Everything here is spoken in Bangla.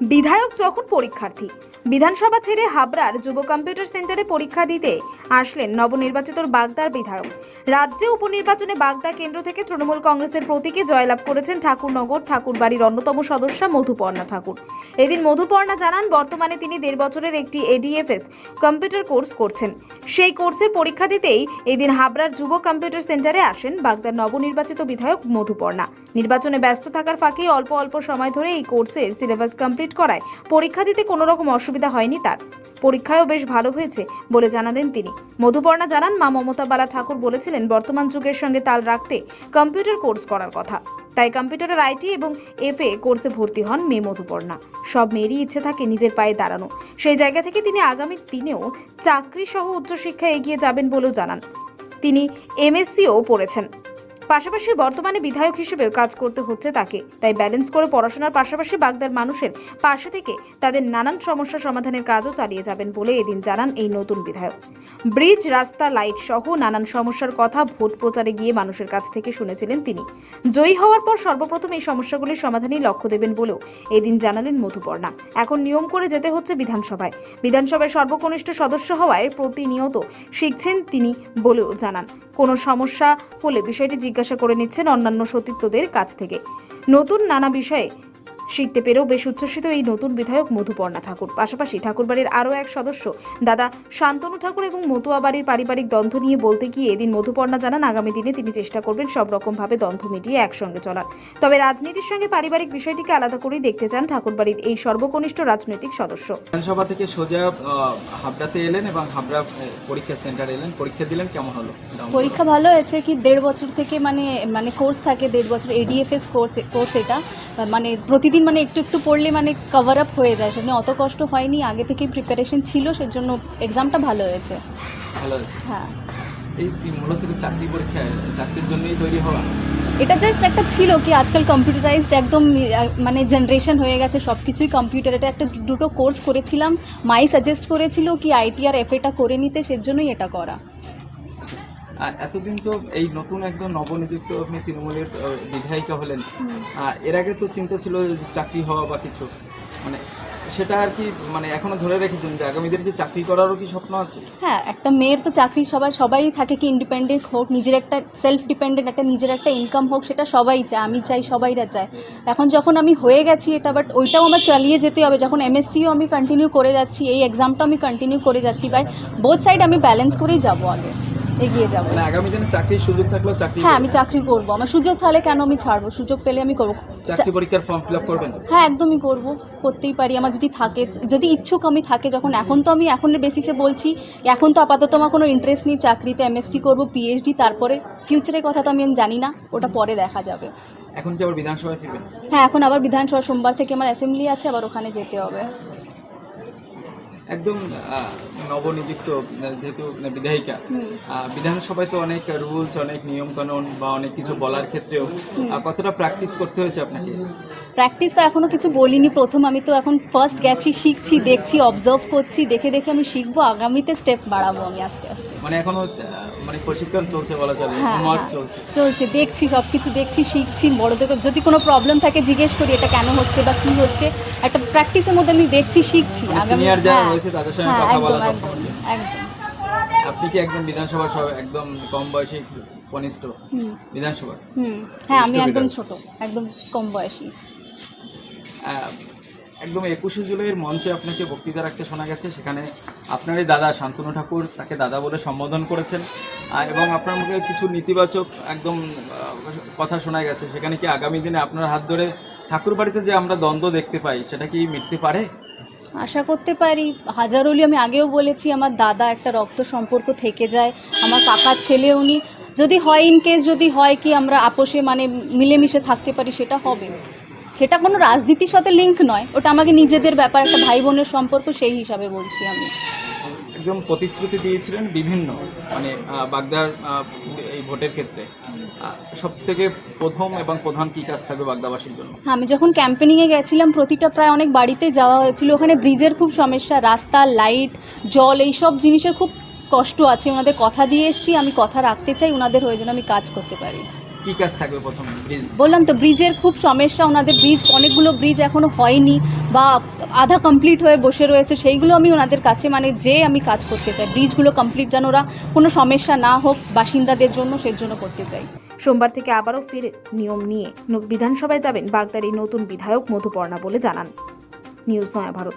বিধায়ক যখন পরীক্ষার্থী, বিধানসভা ছেড়ে হাবড়ার যুব কম্পিউটার সেন্টারে পরীক্ষা দিতে আসলেন নবনির্বাচিত বাগদার বিধায়ক। রাজ্যে উপনির্বাচনে বাগদা কেন্দ্র থেকে তৃণমূল কংগ্রেসের প্রতীকে জয়লাভ করেছেন ঠাকুরনগর, ঠাকুরবাড়ির অন্যতম সদস্যা মধুপর্ণা ঠাকুর। এদিন মধুপর্ণা জানান, বর্তমানে তিনি দেড় বছরের একটি এডিএফএস কম্পিউটার কোর্স করছেন। সেই কোর্সের পরীক্ষা দিতেই এদিন হাবড়ার যুব কম্পিউটার সেন্টারে আসেন বাগদার নবনির্বাচিত বিধায়ক মধুপর্ণা। নির্বাচনে ব্যস্ত থাকার ফাঁকে অল্প অল্প সময় ধরে এই কোর্সের সিলেবাস কমপ্লিট করায় পরীক্ষা দিতে কোনো রকম অসুবিধা হয়নি তার। পরীক্ষায়ও বেশ ভালো হয়েছে বলে জানালেন তিনি। মধুপর্ণা জানান, মা মমতা বালা ঠাকুর বলেছিলেন, বর্তমান যুগের সঙ্গে তাল রাখতে কম্পিউটার কোর্স করার কথা। তাই কম্পিউটারের আইটি এবং এফএ কোর্সে ভর্তি হন মেয়ে মধুপর্ণা। সব মেয়েরই ইচ্ছে থাকে নিজের পায়ে দাঁড়ানো। সেই জায়গা থেকে তিনি আগামী দিনেও চাকরি সহ উচ্চশিক্ষায় এগিয়ে যাবেন বলেও জানান। তিনি এমএসসিও পড়েছেন। পাশাপাশি বর্তমানে বিধায়ক হিসেবেও কাজ করতে হচ্ছে তাকে। তাই ব্যালেন্স করে পড়াশোনার পাশাপাশি বাগদার মানুষের পাশে থেকে তাদের নানান সমস্যা সমাধানের কাজও চালিয়ে যাবেন বলে এদিন জানান এই নতুন বিধায়ক। ব্রিজ, রাস্তা, লাইট সহ নানান সমস্যার কথা ভোট প্রচারে গিয়ে মানুষের কাছ থেকে শুনেছিলেন তিনি। জয়ী হওয়ার পর সর্বপ্রথম এই সমস্যাগুলির সমাধানেই লক্ষ্য দেবেন বলেও এদিন জানালেন মধুপর্ণা। এখন নিয়ম করে যেতে হচ্ছে বিধানসভায়। বিধানসভায় সর্বকনিষ্ঠ সদস্য হওয়ায় প্রতিনিয়ত শিখছেন তিনি বলেও জানান। কোনো সমস্যা হলে বিষয়টি জিজ্ঞাসা করে নিচ্ছেন অন্যান্য সতীর্থদের কাছ থেকে। নতুন নানা বিষয়ে শিখতে পেরেও বেশ উচ্ছ্বসিত এই নতুন বিধায়ক মধুপর্ণা ঠাকুর। পাশাপাশি ঠাকুরবাড়ির আরও এক সদস্য দাদা শান্তনু ঠাকুর এবং মতুয়া বাড়ির পারিবারিক দ্বন্দ্ব নিয়ে বলতে গিয়ে এদিন মধুপর্ণা জানান আগামী দিনে তিনি চেষ্টা করবেন সব রকমভাবে দ্বন্দ্ব মিটিয়ে একসঙ্গে চলার। তবে রাজনীতির সঙ্গে পারিবারিক বিষয়টিকে আলাদা করেই দেখতে চান ঠাকুরবাড়ির এই সর্বকনিষ্ঠ রাজনৈতিক সদস্য। বিধানসভা থেকে সোজা হাবড়াতে এলেন এবং হাবড়া পরীক্ষা সেন্টারে এলেন। পরীক্ষা দিলেন কেমন হলো? পরীক্ষা ভালো হয়েছে কি দেড় বছর থেকে মানে মানে কোর্স থাকে দেড় বছর এডিএফএস কোর্স কোর্স এটা। মানে প্রতিদিন মানে একটু একটু পড়লে মানে কভার আপ হয়ে যায়। সেজন্য অত কষ্ট হয়নি। আগে থেকেই প্রিপারেশন ছিল সেজন্য এক্সামটা ভালো হয়েছে। ভালো আছে হ্যাঁ। এই মূলত চাকরি পরীক্ষা চাকরির জন্যই তৈরি হওয়া? এটা জাস্ট একটা ছিল কি আজকাল কম্পিউটারাইজড একদম মানে জেনারেশন হয়ে গেছে সব কিছুই কম্পিউটার এটা একটা দুটো কোর্স করেছিলাম। মাই সাজেস্ট করেছিল কি আইটি আর এফএটা করে নিতে সেজন্যই এটা করা। এতদিন তো এই নতুন একদম নবনিযুক্ত আপনি তৃণমূলের বিধায়িকা হলেন। এর আগে তো চিন্তা ছিল চাকরি হওয়া বা কিছু। মানে সেটা আর কি মানে এখনও ধরে রেখেছেন যে আগামী দিনে কি চাকরি করারও কি স্বপ্ন আছে? হ্যাঁ একটা মেয়ের তো চাকরি সবাই সবাই থাকে কি ইন্ডিপেন্ডেন্ট হোক নিজের একটা সেলফ ডিপেন্ডেন্ট একটা নিজের একটা ইনকাম হোক সেটা সবাই চায় আমি চাই সবাইরা চায়। এখন যখন আমি হয়ে গেছি এটা বাট ওইটাও আমার চালিয়ে যেতে হবে। যখন এমএসসিও আমি কন্টিনিউ করে যাচ্ছি এই এক্সামটাও আমি কন্টিনিউ করে যাচ্ছি বাই বোথ সাইড আমি ব্যালেন্স করেই যাব আগে। এগিয়ে যাব। মানে আগামী দিনে চাকরির সুযোগ থাকলেও চাকরি হ্যাঁ আমি চাকরি করব। আমার সুযোগ তাহলে কেন আমি ছাড়বো? সুযোগ পেলে আমি করব। চাকরি পরীক্ষার ফর্ম ফিল আপ করবেন? হ্যাঁ একদমই করব। করতেই পারি। আমার যদি থাকে যদি ইচ্ছুক আমি থাকে যখন এখন তো আমি এখনের বেসিসে বলছি এখন তো আপাতত আমার কোনো ইন্টারেস্ট নেই চাকরিতে এমএসসি করব পিএইচডি তারপরে ফিউচারের কথা তো আমি জানি না ওটা পরে দেখা যাবে। এখন কি আবার বিধানসভায় ফিরবেন? হ্যাঁ এখন আবার বিধানসভা সোমবার থেকে আমার অ্যাসেম্বলি আছে আবার ওখানে যেতে হবে। একদম নবনিযুক্ত যেহেতু বিধায়িকা বিধানসভায় তো অনেক রুলস অনেক নিয়ম কানুন বা অনেক কিছু বলার ক্ষেত্রেও কতটা প্র্যাকটিস করতে হয়েছে আপনাকে? প্র্যাকটিস তো এখনও কিছু বলিনি। প্রথম আমি তো এখন ফার্স্ট গেছি শিখছি দেখছি অবজার্ভ করছি দেখে দেখে আমি শিখব। আগামীতে স্টেপ বাড়াবো আমি আস্তে আস্তে। মানে এখনও আহ, মানে প্রশিক্ষণ চলছে বলা চলে হ্যাঁ, হোমওয়ার্ক হ্যাঁ। চলছে। চলছে দেখছি সব কিছু দেখছি শিখছি বড়দের যদি কোনো প্রবলেম থাকে জিজ্ঞেস করি এটা কেন হচ্ছে বা কী হচ্ছে। একটা প্র্যাকটিসের মধ্যে আমি দেখছি শিখছি আগামী সিনিয়র মানে যারা হ্যাঁ, রয়েছে তাদের সঙ্গে কথা বলা একদম একদম আপনি কি একদম বিধানসভা একদম কম বয়সী কনিষ্ঠ? বিধানসভা হ্যাঁ আমি একদম ছোট একদম কম বয়সী। একদম একুশে জুলাইয়ের মঞ্চে আপনাকে বক্তৃতা রাখতে শোনা গেছে সেখানে আপনারই দাদা শান্তনু ঠাকুর তাকে দাদা বলে সম্বোধন করেছেন। এবং আপনার মুখে কিছু নেতিবাচক একদম কথা শোনা গেছে। সেখানে কি আগামী দিনে আপনার হাত ধরে ঠাকুর বাড়িতে যে আমরা দ্বন্দ্ব দেখতে পাই, সেটা কি মিটতে পারে? আশা করতে পারি। হাজারলি আমি আগেও বলেছি, আমার দাদা একটা রক্ত সম্পর্ক থেকে যায়, আমার কাকার ছেলে উনি। যদি হয় ইন কেস যদি হয় কি আমরা আপোষে মানে মিলেমিশে থাকতে পারি, সেটা হবে। সেটা কোনো রাজনীতির সাথে লিঙ্ক নয়। ওটা আমাকে নিজেদের ব্যাপার, একটা ভাই বোনের সম্পর্ক, সেই হিসাবে বলছি আমি। একদম প্রতিশ্রুতি দিয়েছিলেন বিভিন্ন মানে বাগদার এই ভোটের ক্ষেত্রে। সব থেকে প্রথম এবং প্রধান কি কাজ থাকবে বাগদাবাসীর জন্য? আমি যখন ক্যাম্পেনিংয়ে গেছিলাম, প্রতিটা প্রায় অনেক বাড়িতে যাওয়া হয়েছিল। ওখানে ব্রিজের খুব সমস্যা, রাস্তা লাইট জল এই সব জিনিসের খুব কষ্ট আছে। ওনাদের কথা দিয়ে এসছি, আমি কথা রাখতে চাই, ওনাদের হয়ে যেন আমি কাজ করতে পারি। কি কাজ থাকবে প্রথম? ব্রিজ বললাম তো ব্রিজের খুব সমস্যা। ওনাদের ব্রিজ অনেকগুলো ব্রিজ এখনও হয়নি বা আধা কমপ্লিট হয়ে বসে রয়েছে। সেইগুলো আমি ওনাদের কাছে মানে যে আমি কাজ করতে চাই ব্রিজগুলো কমপ্লিট যেন ওরা কোনো সমস্যা না হোক বাসিন্দাদের জন্য সেই জন্য করতে চাই। সোমবার থেকে আবারও ফিরে নিয়ম নিয়ে বিধানসভায় যাবেন বাগদার এই নতুন বিধায়ক মধুপর্ণা বলে জানান। নিউজ নয়া ভারত।